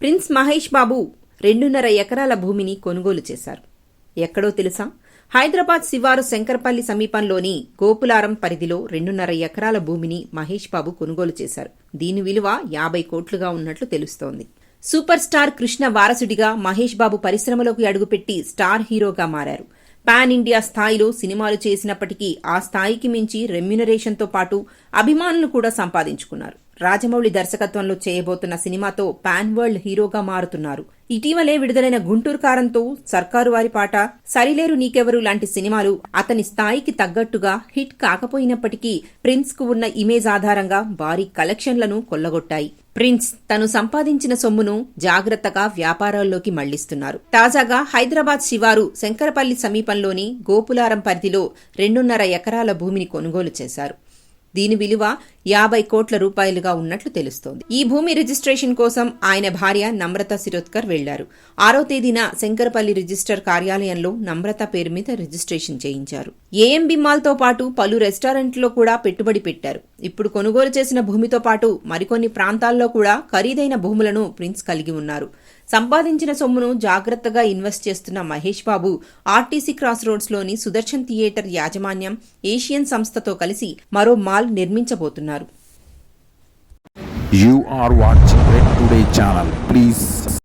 Prince Mahesh Babu రెండున్నర ఎకరాల భూమిని కొనుగోలు చేశారు. ఎక్కడో తెలుసా? హైదరాబాద్ శివారు శంకరపల్లి సమీపంలోని గోపులారం పరిధిలో రెండున్నర ఎకరాల భూమిని మహేష్ బాబు కొనుగోలు చేశారు. దీని విలువ యాభై కోట్లుగా ఉన్నట్లు తెలుస్తోంది. సూపర్ స్టార్ కృష్ణ వారసుడిగా మహేష్ బాబు పరిశ్రమలోకి అడుగుపెట్టి స్టార్ హీరోగా మారారు. పాన్ ఇండియా స్థాయిలో సినిమాలు చేసినప్పటికీ ఆ స్థాయికి మించి రెమ్యునరేషన్తో పాటు అభిమానులు కూడా సంపాదించుకున్నారు. రాజమౌళి దర్శకత్వంలో చేయబోతున్న సినిమాతో పాన్ వరల్డ్ హీరోగా మారుతున్నారు. ఇటీవలే విడుదలైన గుంటూరు కారంతో సర్కారు వారి పాట సరిలేరు నీకెవరు లాంటి సినిమాలు అతని స్థాయికి తగ్గట్టుగా హిట్ కాకపోయినప్పటికీ ప్రిన్స్కు ఉన్న ఇమేజ్ ఆధారంగా భారీ కలెక్షన్లను కొల్లగొట్టాయి. ప్రిన్స్ తను సంపాదించిన సొమ్మును జాగ్రత్తగా వ్యాపారాల్లోకి మళ్ళిస్తున్నారు. తాజాగా హైదరాబాద్ శివారు శంకరపల్లి సమీపంలోని గోపులారం పరిధిలో రెండున్నర ఎకరాల భూమిని కొనుగోలు చేశారు. దీని విలువ యాభై కోట్ల రూపాయలుగా ఉన్నట్లు తెలుస్తోంది. ఈ భూమి రిజిస్ట్రేషన్ కోసం ఆయన భార్య నమ్రత శిరోద్కర్ వెళ్ళారు. ఆరో తేదీన శంకరపల్లి రిజిస్టర్ కార్యాలయంలో నమ్రత పేరు మీద రిజిస్ట్రేషన్ చేయించారు. ఏఎంబి మాల్తో పాటు పలు రెస్టారెంట్లో కూడా పెట్టుబడి పెట్టారు. ఇప్పుడు కొనుగోలు చేసిన భూమితో పాటు మరికొన్ని ప్రాంతాల్లో కూడా ఖరీదైన భూములను ప్రిన్స్ కలిగి ఉన్నారు సంపాదించిన సొమ్మును జాగ్రత్తగా ఇన్వెస్ట్ చేస్తున్న మహేష్ బాబు ఆర్టీసీ క్రాస్ రోడ్స్లోని సుదర్శన్ థియేటర్ యాజమాన్యం ఏషియన్ సంస్థతో కలిసి మరో మాల్ నిర్మించబోతున్నారు You are watching Red Today channel. Please